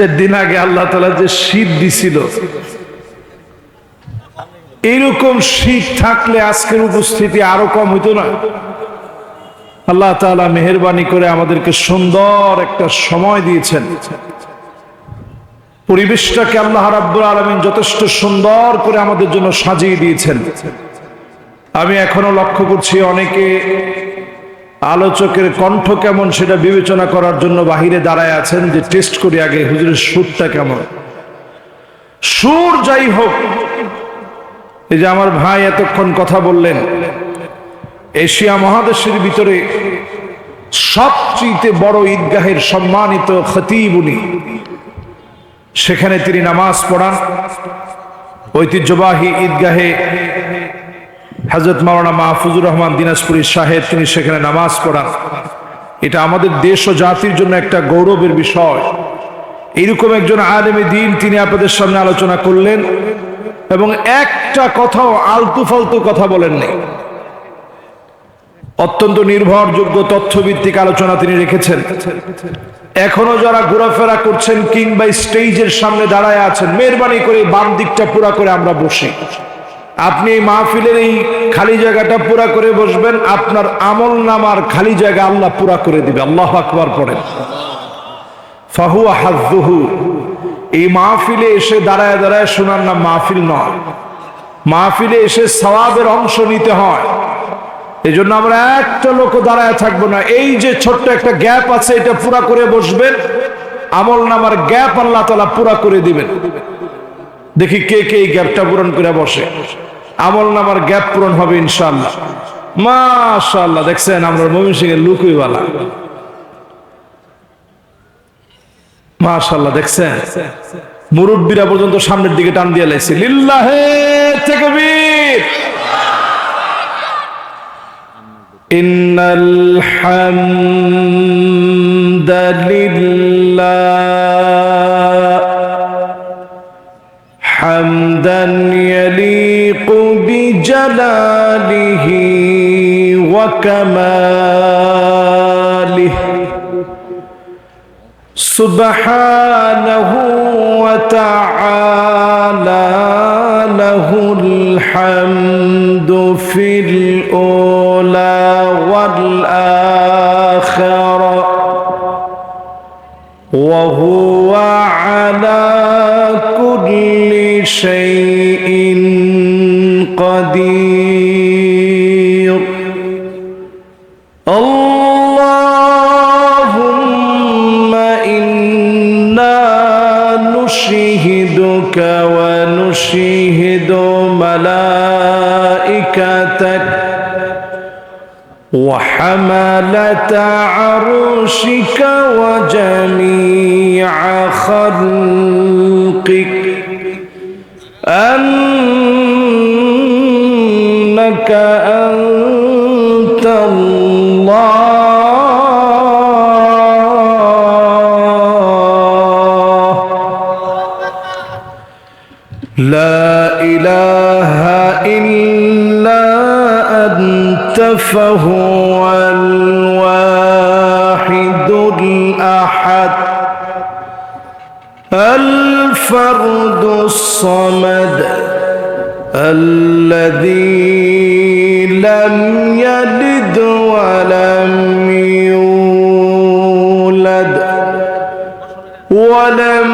চার দিন আগে আল্লাহ তালা যে শীত দিছিল এইরকম শীত থাকলে আজকের উপস্থিতি আরও কম হইতো না। আল্লাহ তালা মেহরবানি করে আমাদেরকে সুন্দর একটা সময় দিয়েছেন। পরিবেশটাকে আল্লাহ রাব্বুল আলমিন যথেষ্ট সুন্দর করে আমাদের জন্য সাজিয়ে দিয়েছেন। আমি এখনও লক্ষ্য করছি অনেকে আলোচকের কণ্ঠ কেমন সেটা বিবেচনা করার জন্য বাহিরে দাঁড়ায় আছেন যে টেস্ট করি আগে, হুজুরের সুরটা কেমন? সুর যাই হোক, এই যে আমার ভাই এতক্ষণ কথা বললেন, এশিয়া মহাদেশের ভিতরে সবচেয়ে বড় ঈদগাহের সম্মানিত খতিব উনি। সেখানে তিনি নামাজ পড়ান। ঐতিহ্যবাহী ঈদগাহে হজরত মাওলানা মাহফুজুর রহমান দিনাজপুরী সাহেব, তিনি সেখানে নামাজ পড়ান। এটা আমাদের দেশ ও জাতির জন্য একটা গৌরবের বিষয়। এরকম একজন আলেমী দিন তিনি আপনাদের সামনে আলোচনা করলেন এবং একটা কথাও আলতু ফালতু কথা বলেননি। অত্যন্ত নির্ভরযোগ্য তথ্যভিত্তিক আলোচনা তিনি রেখেছেন। এখনও যারা ঘোরাফেরা করছেন কিংবা স্টেজের সামনে দাঁড়ায় আছেন, মেহরবানি করে বাম দিকটা পুরা করে আমরা বসি। আপনি এই মাহফিলের এই খালি জায়গাটা পুরা করে বসবেন, আপনার আমল নামার খালি জায়গা আল্লাহ পুরা করে দিবে। আল্লাহ আকবার হাজুহু এই মাহফিলে এসে দাঁড়ায় দাঁড়ায় শোনার নাম মাহফিল নয়। মাহফিলে এসে সওয়াবের অংশ নিতে হয়। এই জন্য আমরা একটা লোক দাঁড়ায় থাকব না। এই যে ছোট্ট একটা গ্যাপ আছে, এটা পুরা করে বসবেন। আমল নামার গ্যাপ আল্লাহ তালা পুরা করে দিবেন। দেখি কে কে এই গ্যাপটা পূরণ করে বসে। আমল নামার গ্যাপ পূরণ হবে ইনশাল্লাহ মাশাল্লাহ দেখছেন আমরা মমিন সিং এর লুকুইওয়ালা মাশাল্লাহ দেখছেন? মুরব্বীরা পর্যন্ত সামনের দিকে টান দিয়ে লাইছে। লিল্লাহে তাকবীর। ইন্নাল হামদ سبحانه وتعالى له الحمد في الأولى والآخرة وهو على كل شيء وحملة عرشك وجميع خلقك. أنك أنت فهو الواحد الأحد الفرد الصمد الذي لم يلد ولم يولد ولم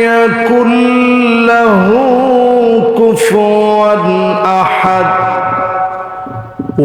يكن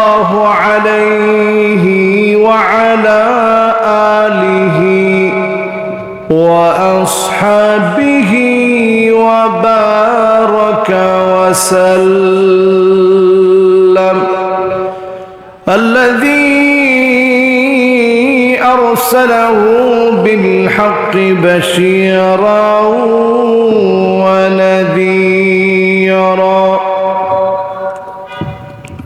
الله عليه وعلى آله وأصحابه وبارك وسلم. الذي أرسله بالحق بشيرا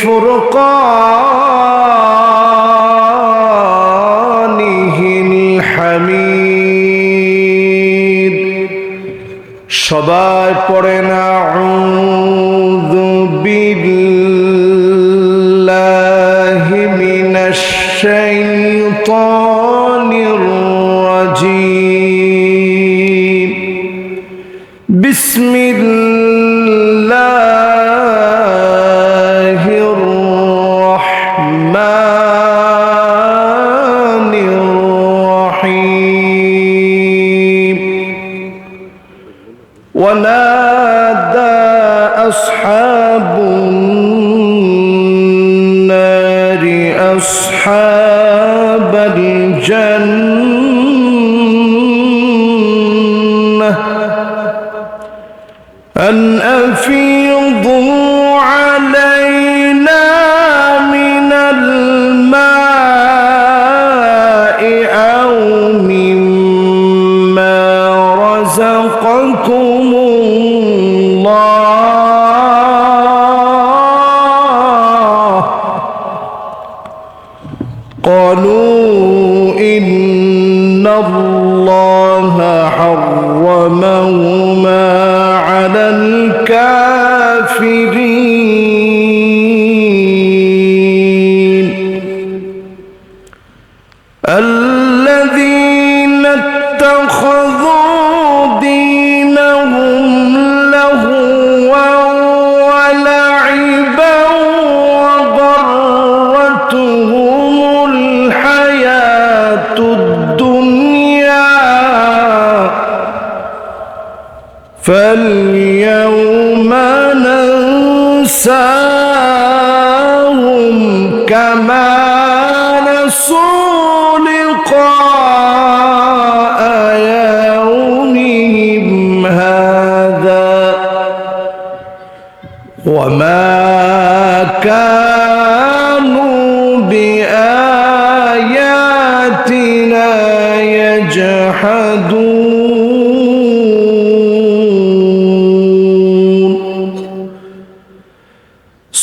ফুরকানিহি হামিদ। সবাই পড়ে না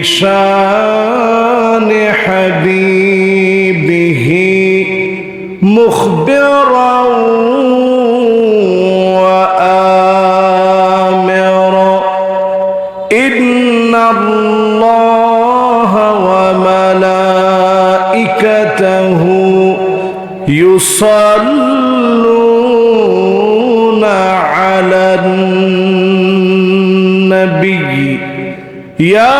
في شان حبيبه مخبرا وآمرا. إن الله وملائكته يصلون على النبي. يا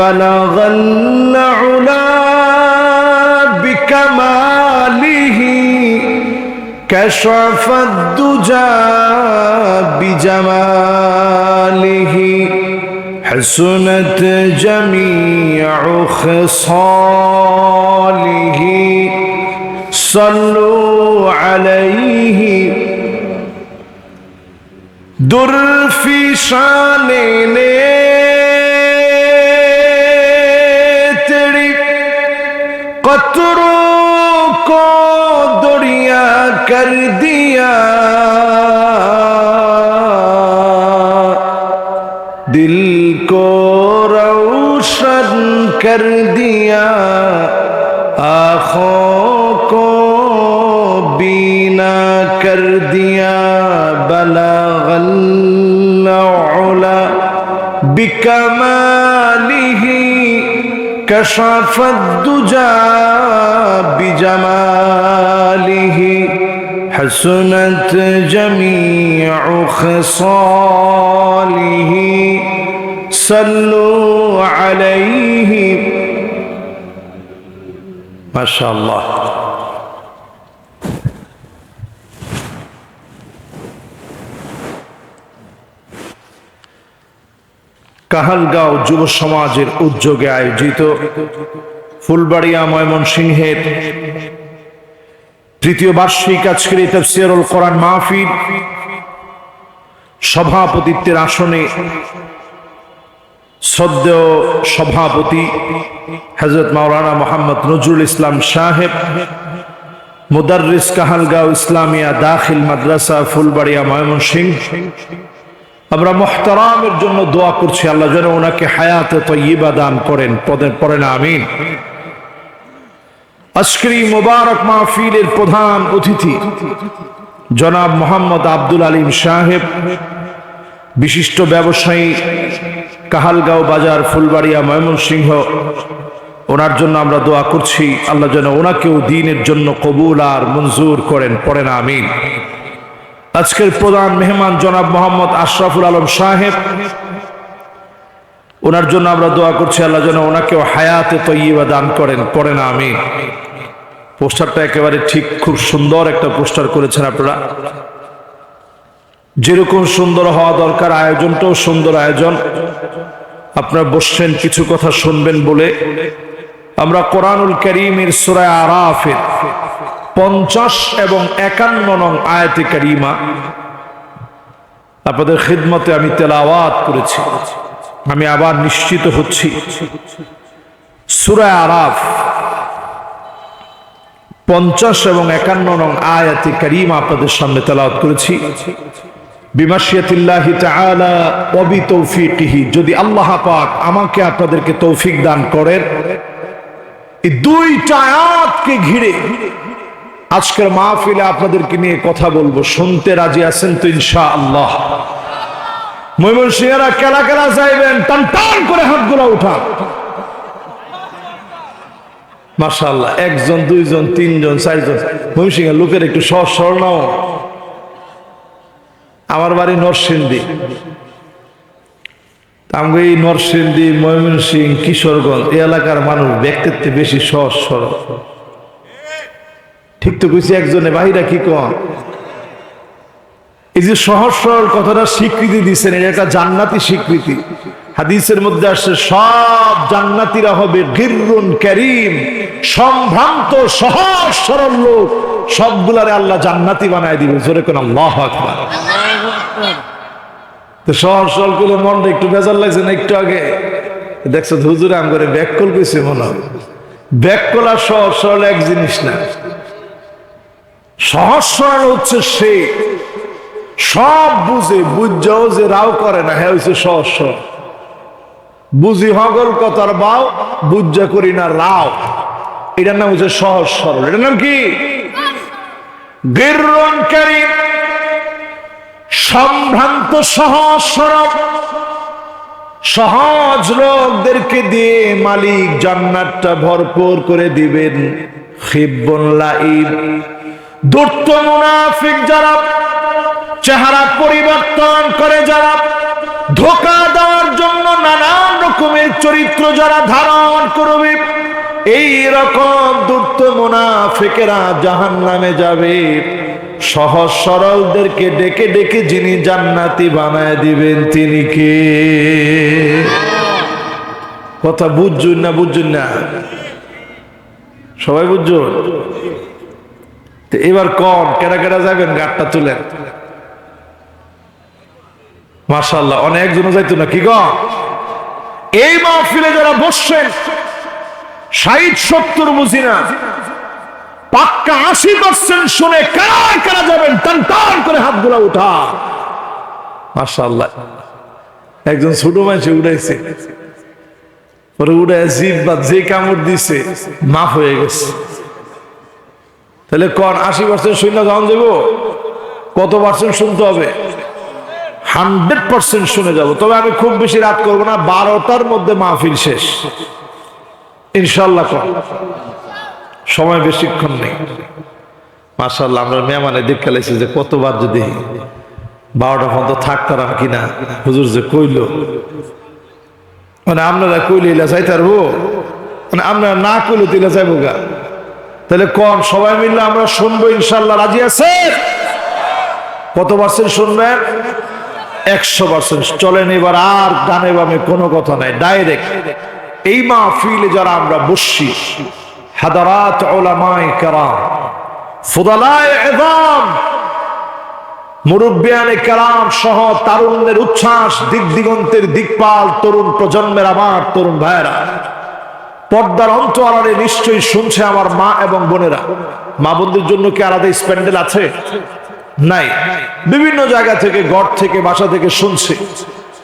بلغ العلا بكماله كشف الدجى بجماله حسنت جميع خصاله صلوا عليه در في شانه पत्थरों को दुनिया कर दिया दिल को रोशन कर दिया आँखों को बीना कर दिया बला बिकमाली كشف الدجى بجماله حسنت جميع خصاله. صلوا عليه. ما شاء الله. কাহালগাঁও যুব সমাজের উদ্যোগে আয়োজিত ফুলবাড়িয়া ময়মনসিংহের তৃতীয় বার্ষিক আজকের তফসিরুল কোরআন মাহফিল সভাপতিত্বের আসনে সদ্য সভাপতি হজরত মাওলানা মোহাম্মদ নজরুল ইসলাম সাহেব, মুদার্রিস কাহালগাঁও ইসলামিয়া দাখিল মাদ্রাসা ফুলবাড়িয়া ময়মনসিংহ আমরা মোহতারামের জন্য দোয়া করছি, আল্লাহ যেন ওনাকে হায়াতে তৈবা দান করেন, পদে পড়েন আমিন। আজকের মোবারক মাহফিলের প্রধান অতিথি, জনাব মোহাম্মদ আব্দুল আলিম সাহেব, বিশিষ্ট ব্যবসায়ী, কাহালগাঁও বাজার, ফুলবাড়িয়া, ময়মনসিংহ, ওনার জন্য আমরা দোয়া করছি, আল্লাহ যেন ওনাকেও দিনের জন্য কবুল আর মঞ্জুর করেন পড়েন আমিন। আজকের প্রধান মেহমান জনাব মোহাম্মদ আশরাফুল আলম সাহেব। ওনার জন্য আমরা দোয়া করছি, আল্লাহ যেন ওনাকেও হায়াতে তৈবা দান করেন, পড়েন আমি পোস্টারটা একেবারে ঠিক খুব সুন্দর একটা পোস্টার করেছেন আপনারা। যেরকম সুন্দর হওয়া দরকার, আয়োজনটাও সুন্দর আয়োজন। আপনারা বসছেন, কিছু কথা শুনবেন বলে। আমরা কোরআনুল করিমের সুরায় আরাফের পঞ্চাশ এবং একান্ন নং আয়াতে কারিমা। আপনাদের খিদমতে আমি তেলাওয়াত করেছি। আমি আবার নিশ্চিত হচ্ছি। সুরায় আরাফ পঞ্চাশ এবং একান্ন নং আয়াতে কারিমা আপনাদের সামনে তেলাওয়াত করেছি। যদি আল্লাহ পাক আমাকে আপনাদেরকে তৌফিক দান করেন, এই দুইটা আয়াতকে ঘিরে আজকের মাহফিলে আপনাদেরকে নিয়ে কথা বলব। শুনতে রাজি আছেন তো ইনশা আল্লাহ ময়মনসিংহেরা কেলা কেলা চাইবেন টান টান করে হাত হাতগুলো উঠান। মাশাল্লাহ একজন, দুইজন, তিনজন, চারজন। ময়মনসিংহের লোকের একটু সহজ সরল আমার বাড়ি নরসিংদী। আমি এই নরসিংদী ময়মনসিং কিশোরগঞ্জ, এই এলাকার মানুষ ব্যক্তিত্বে বেশি সহজ সরল। ঠিক তো কইছি একজনে, বাহিরা কি কম এই যে সহজ সরল কথাটা স্বীকৃতি দিচ্ছেন এটা একটা জান্নাতি স্বীকৃতি। হাদিসের মধ্যে আসছে, সব জান্নাতিরা হবে গিরুন করিম, সম্ভ্রান্ত, সহজ, সরল লোক, সবগুলারে আল্লাহ জান্নাতি বানায় দিবে জোরে কোন আল্লাহ আকবার। তো সহজ সরল করলে মনটা একটু বেজার লাগছে না একটু আগে? দেখছ হুজুরে আম করে ব্যাক কল কইছে মনে হয়। ব্যাক কল আর সহজ সরল এক জিনিস না। সহজ সরল হচ্ছে সে। সব বুঝে, বুঝাও যে রাও করে না হ্যাঁ হচ্ছে সহজ বুঝি হগল কথার বাও, বুঝা করি না রাও। এটার নাম হচ্ছে সহজ সরল এটার নাম কি? গিররনকারী সম্ভ্রান্ত সহজ সহজ লোকদেরকে দিয়ে মালিক জান্নাতটা ভরপুর করে দিবেন। খিব্বন দুর্ত মুনাফিক যারা, চেহারা পরিবর্তন করে যারা, ধোকা দেওয়ার জন্য নানান রকমের চরিত্র যারা ধারণ করবে, এই রকম দুর্ত মুনাফিকেরা জাহান নামে যাবে। সহজ সরলদেরকে ডেকে ডেকে যিনি জান্নাতি বানায় দিবেন, তিনি কে? কথা বুঝছুন না বুঝছুন না। সবাই বুঝছুন তো এবার কন কেনা কেনা যাবেন গাড়টা তুলেন? মাশাল্লাহ অনেকজন যাইতো না, কি কন এই মাহফিলে যারা বসছেন, ষাট, সত্তর বুঝি না পাক্কা আশি পার্সেন্ট শুনে কারা কারা যাবেন, টান টান করে হাতগুলা উঠা। মাশাল্লাহ একজন ছোট মানুষ উড়াইছে। পরে উড়ে জিভ বা যে কামড় দিছে, মাফ হয়ে গেছে। তাহলে কন, আশি পার্সেন্ট শূন্য যখন যাব? কত পার্সেন্ট শুনতে হবে? হান্ড্রেড পার্সেন্ট শুনে যাব। তবে আমি খুব বেশি রাত করব না, বারোটার মধ্যে মাহফিল শেষ। ইনশাল্লাহ কর সময় বেশিক্ষণ নেই। মাসাল্লাহ আমরা মেহমানে দিক খেলেছি যে কতবার যদি বারোটা পর্যন্ত থাকতাম কিনা, হুজুর যে কইল। মানে আপনারা কইলে ইলা যাইতে পারব। মানে আপনারা না কইলে তো ইলা যাইবো গা। তাহলে কম সবাই মিললে আমরা শুনব ইনশাল্লাহ রাজি আছে? কত পার্সেন্ট শুনবেন? একশো পার্সেন্ট চলেন এবার আর ডানে বামে কোনো কথা নাই। ডাইরেক্ট এই মা মাহফিলে যারা আমরা বসছি, হাদারাত ওলামাই কারাম, ফুদালায় এদাম মুরব্বিয়ানে কালাম সহ তারুণ্যের উচ্ছ্বাস, দিক দিগন্তের দিকপাল তরুণ প্রজন্মের আমার তরুণ ভাইয়েরা। পর্দার অন্তরালে নিশ্চয়ই শুনছে আমার মা এবং বোনেরা। মা বোনদের জন্য কি আলাদা স্প্যান্ডেল আছে? নাই। বিভিন্ন জায়গা থেকে, ঘর থেকে, বাসা থেকে শুনছে।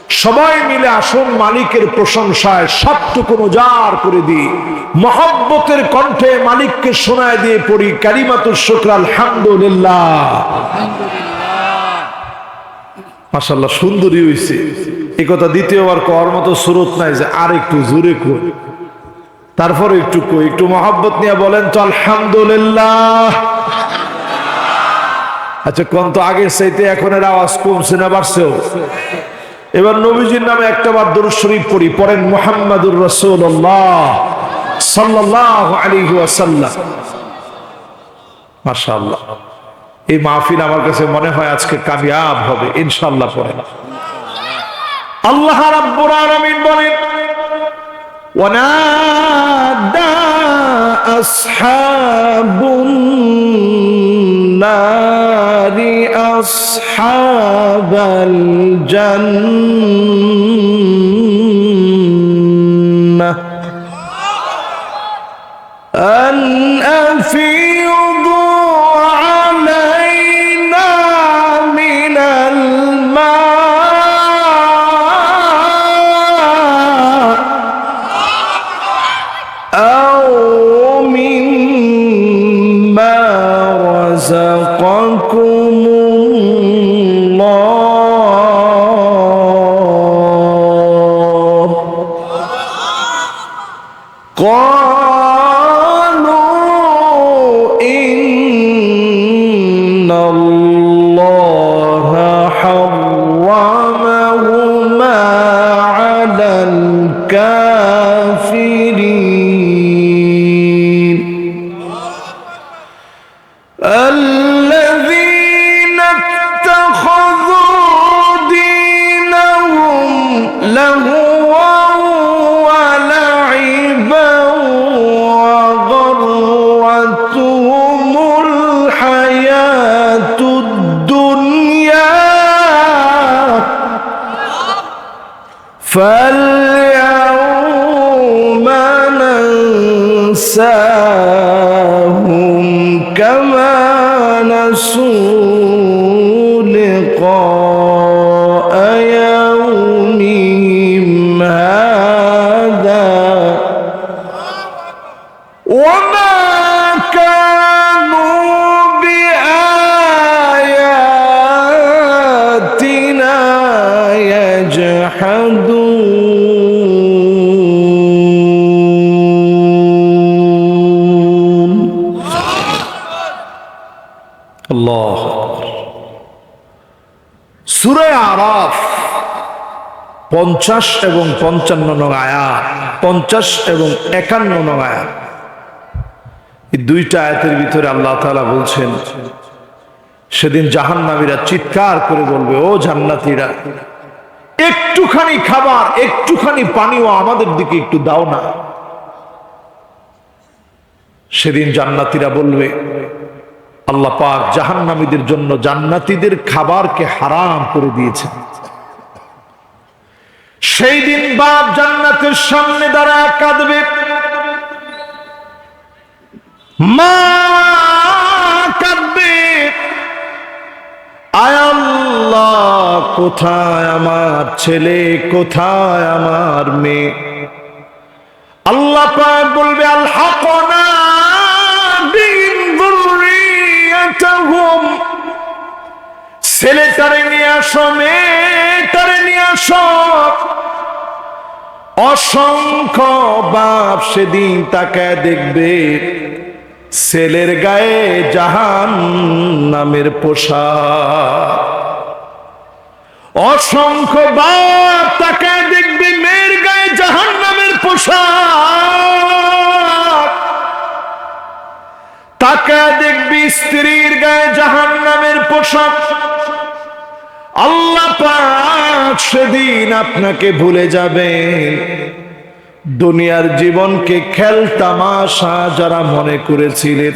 সবাই মিলে আসুন মালিকের প্রশংসায় সবটুকু উজাড় করে দিই মহব্বতের কণ্ঠে মালিককে শোনায় দিয়ে পড়ি কারিমাতুর শুক্র, আলহামদুলিল্লাহ। মাসাল্লাহ সুন্দরী হইছে। এই কথা দ্বিতীয়বার কর মতো সুরত নাই যে আর একটু জোরে কই। তারপরে একটু কই, একটু মহব্বত নিয়ে বলেন তো, আলহামদুলিল্লাহ। আচ্ছা কোন তো আগের চাইতে এখন এর আওয়াজ কমছে না, বাড়ছেও। এবার নবীজির নামে একটা বার দরুদ শরীফ পড়ি, পড়েন, মুহাম্মাদুর রাসূলুল্লাহ সাল্লাল্লাহু আলাইহি ওয়াসাল্লাম। মাশাআল্লাহ। এই মাহফিল আমার কাছে মনে হয় আজকে কামিয়াব হবে, ইনশাআল্লাহ পড়েন। আল্লাহ রাব্বুল আলামিন বলেন ونادى أصحاب النار أصحاب الجنة أن পঞ্চাশ এবং পঞ্চান্ন নং আয়াত, পঞ্চাশ এবং একান্ন নং আয়াত। এই দুইটা আয়াতের ভিতরে আল্লাহ তাআলা বলছেন, সেদিন জাহান্নামীরা চিৎকার করে বলবে, ও জান্নাতীরা, একটুখানি খাবার, একটুখানি পানিও আমাদের দিকে একটু দাও না। সেদিন জান্নাতীরা বলবে, আল্লাহ পাক জাহান্নামীদের জন্য জান্নাতীদের খাবারকে হারাম করে দিয়েছেন। সেই দিন বাপ জান্নাতের সামনে দ্বারা কাঁদবে। মা কাঁদবে। আল্লাহ, কোথায় আমার ছেলে? কোথায় আমার মেয়ে? আল্লাহ পাক বলবে আল ছেলেটারে নিয়ে আসো মেয়েটারে নিয়ে আসো। অসংখ্য বাপ সেদিন তাকায় দেখবে ছেলের গায়ে জাহান নামের পোশাক। অসংখ্য বাপ তাকায় দেখবে মেয়ের গায়ে জাহান নামের পোশাক। তাকায় দেখবি স্ত্রীর গায়ে জাহান নামের পোশাক আল্লাহ পাক সেদিন আপনাকে ভুলে যাবেন দুনিয়ার জীবনকে খেল তামাশা যারা মনে করেছিলেন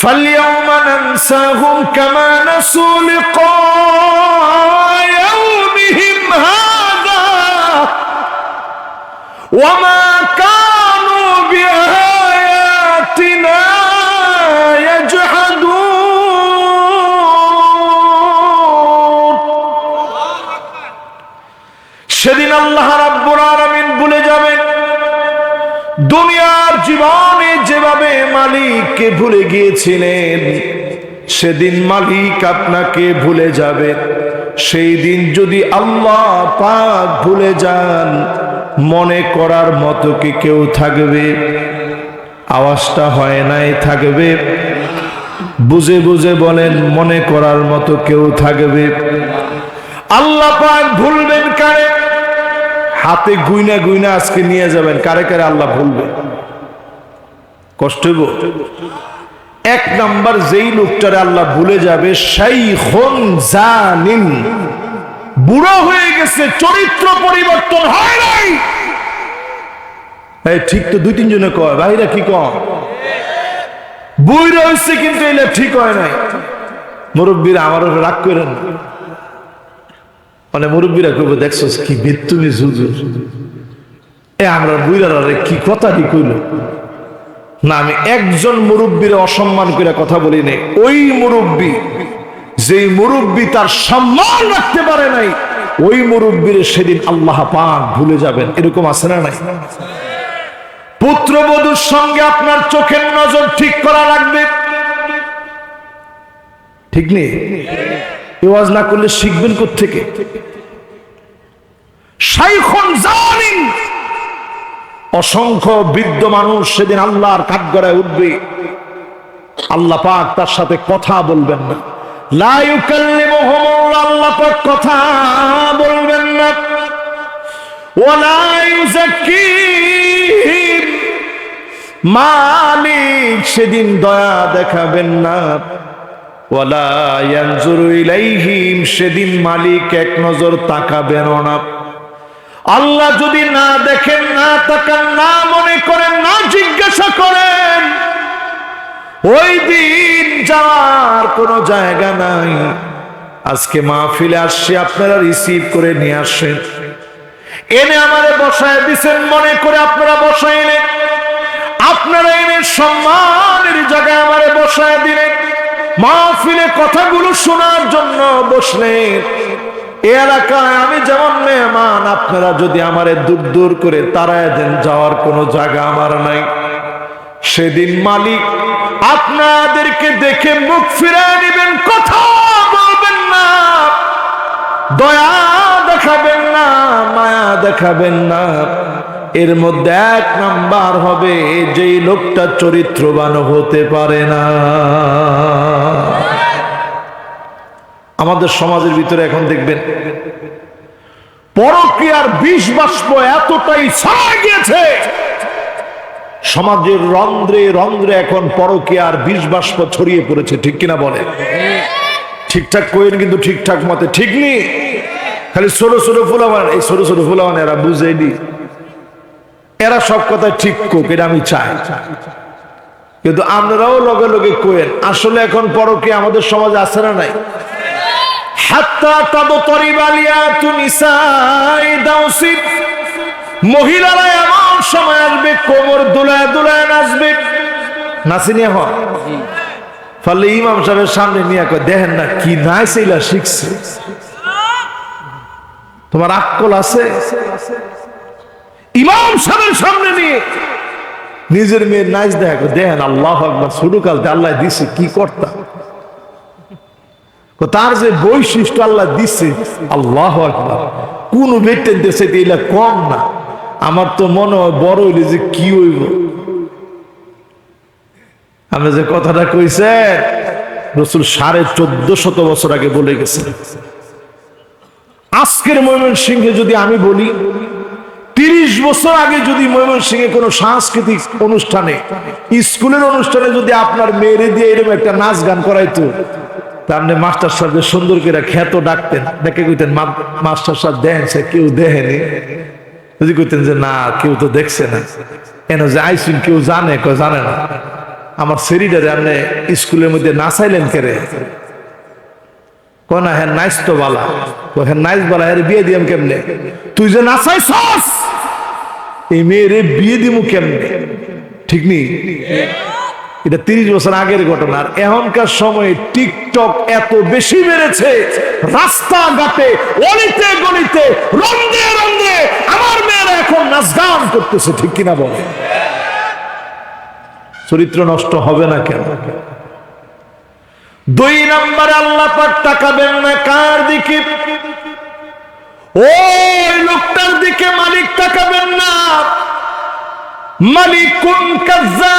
فاليوم ننساهم كما نسوا لقاء يومهم هذا وما দুনিয়ার জীবনে যেভাবে মালিককে ভুলে গিয়েছিলেন, সেদিন মালিক আপনাকে ভুলে যাবে। সেই দিন যদি আল্লাহ পাক ভুলে যান, মনে করার মতো কি কেউ থাকবে? আওয়াজটা হয় নাই, থাকবে? বুঝে বুঝে বলেন, মনে করার মতো কেউ থাকবে? আল্লাহ পাক ভুলবেন কারে? হাতে গুইনা গুইনা আজকে নিয়ে যাবেন, কারে কারে আল্লাহ ভুলবে কষ্ট এক নাম্বার যেই লোকটারে আল্লাহ ভুলে যাবে সেই হন জানিন। বুড়ো হয়ে গেছে, চরিত্র পরিবর্তন হয় নাই। ঠিক তো দুই তিনজনে কয়, ভাইরা কি কয়? বুড়ো হয়েছে কিন্তু এলে ঠিক হয় নাই। মুরব্বীরা আমার উপর রাগ করেন না। মানে মুরব্বীরা কইব, দেখছ কি বেতুমি জুজু এ আমরা বুইরারা কি কথাটি কইল? না, আমি একজন মুরব্বীর অসম্মান করে কথা বলি নাই। ওই মুরব্বী যেই মুরব্বী তার সম্মান রাখতে পারে নাই, ওই মুরব্বীর সেদিন আল্লাহ পাক ভুলে যাবেন। এরকম আছে না নাই? পুত্রবধূর সঙ্গে আপনার চোখের নজর ঠিক করা লাগবে। ঠিক নেই? রেওয়াজ না করলে শিখবেন থেকে শাইখুন জালিম। অসংখ্য বৃদ্ধ মানুষ সেদিন আল্লাহর কাঠগড়ায় উঠবে। আল্লাহ পাক তার সাথে কথা বলবেন না। সেদিন দয়া দেখাবেন না। সেদিন মালিক এক নজর তাকাবেন আল্লাহ যদি না দেখেন, না তাকান, না মনে করেন, না জিজ্ঞাসা করেন, ওই দিন যাওয়ার কোনো জায়গা নাই। আজকে মাহফিলে আসছে, আপনারা রিসিভ করে নিয়ে আসেন। এনে আমারে বসায় দিছেন, মনে করে আপনারা বসাইলেন। আপনারা এনে সম্মানের জায়গায় আমারে বসায় দিলেন। মাহফিলে কথাগুলো শোনার জন্য বসলেন এলাকায় আমি যেমন মেহমান, আপনারা যদি আমারে দূর দূর করে তারায় দেন, যাওয়ার কোনো জায়গা আমার নাই। সেদিন মালিক, আপনাদেরকে দেখে মুখ ফিরায় নেবেন, কথা বলবেন না। দয়া দেখাবেন না, মায়া দেখাবেন না। এর মধ্যে এক নাম্বার হবে যেই লোকটা চরিত্রবান হতে পারে না। আমাদের সমাজের ভিতরে এখন দেখবেন পরকীয়ার বিষ বাষ্প এতটাই ছাড়া গিয়েছে। সমাজের রন্ধ্রে রন্ধ্রে এখন পরকীয়ার বিষ বাষ্প ছড়িয়ে পড়েছে, ঠিক কিনা বলে ঠিকঠাক কইন কিন্তু ঠিকঠাক মতে ঠিক নেই খালি ছোট ছোট ফুলাবান, এই ছোট ছোট ফুলাবান এরা বুঝেনি। এরা সব কথা ঠিক কোক এটা আমি চাই। কিন্তু আপনারাও লগে লগে কোয়েন আসলে এখন পরকে আমাদের সমাজে আছে না নাই? কোমর দুলায় দুলায় ইমাম সামনে নিয়ে না তোমার আক্কল আছে? ইমাম সাহেবের সামনে নিয়ে। নিজের মেয়ের নাচ দেখা দেখেন আল্লাহ একবার ছোট কালতে আল্লাহ দিছে কি করতাম কয়, তার যে বৈশিষ্ট্য আল্লাহ দিছে আল্লাহ একবার কোন বেটেন দেশে এলা কম না। আমার তো মনে হয় বড় হইলে যে কি হইব? আমি যে কথাটা কইছে রসুল সাড়ে চোদ্দ শত বছর আগে বলে গেছে আজকের ময়মন সিংহে যদি আমি বলি তিরিশ বছর আগে যদি ময়মন সিংহে কোনো সাংস্কৃতিক অনুষ্ঠানে, স্কুলের অনুষ্ঠানে যদি আপনার মেয়েরে দিয়ে এরকম একটা নাচ গান করাইতো তাহলে মাস্টার সাহেব সুন্দর করে খ্যাত ডাকতেন, দেখে কইতেন, "মা- মাস্টার সাহেব দেখেন সে, কেউ দেখেনি। যদি কইতেন যে, না, কেউ তো দেখছে না। কেন যে আইসিন কেউ জানে কেউ জানে না। আমার সেরিডারে আপনি স্কুলের মধ্যে নাচাইলেন কেরে? হ্যাঁ নাইস তো বালা। হ্যাঁ নাইস বালা, এর বিয়ে দিয়াম কেমনে? তুই যে নাচাই সস, এই বিয়ে দিমু কেমনে? ঠিক এটা তিরিশ বছর আগের ঘটনা। এখনকার সময়ে টিকটক এত বেশি বেড়েছে, রাস্তাঘাটে, অলিতে গলিতে রন্ধে রন্ধে আমার মেয়েরা এখন নাচ গান করতেছে, ঠিক কিনা বলে চরিত্র নষ্ট হবে না কেন? দুই নম্বরে আল্লাহ পাক তাকাবেন না, কার দিকে? ওই লোকটার দিকে মালিক তাকাবেন না। মালিকুন কাজ্জাব,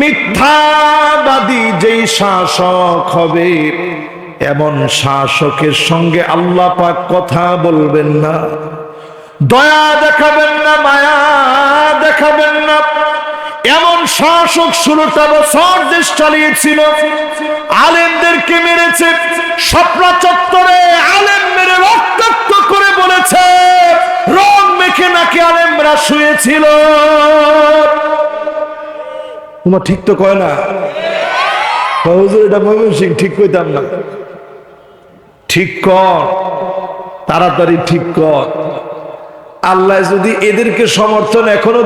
মিথ্যাবাদী যেই শাসক হবে, এমন শাসকের সঙ্গে আল্লাহ পাক কথা বলবেন না। দয়া দেখাবেন না, মায়া দেখাবেন না। এমন শাসক ষোলোটা বছর দেশ চালিয়েছিল, আলেমদেরকে মেরেছে, স্বপ্ন চত্বরে আলেম মেরে রক্তাক্ত করে বলেছে, রং মেখে নাকি আলেমরা শুয়েছিল। তোমার ঠিক তো কয় না? এটা ময়মনসিং ঠিক কইতাম না। ঠিক কর, তাড়াতাড়ি ঠিক কর। আল্লাহ যদি এদেরকে সমর্থন এখনও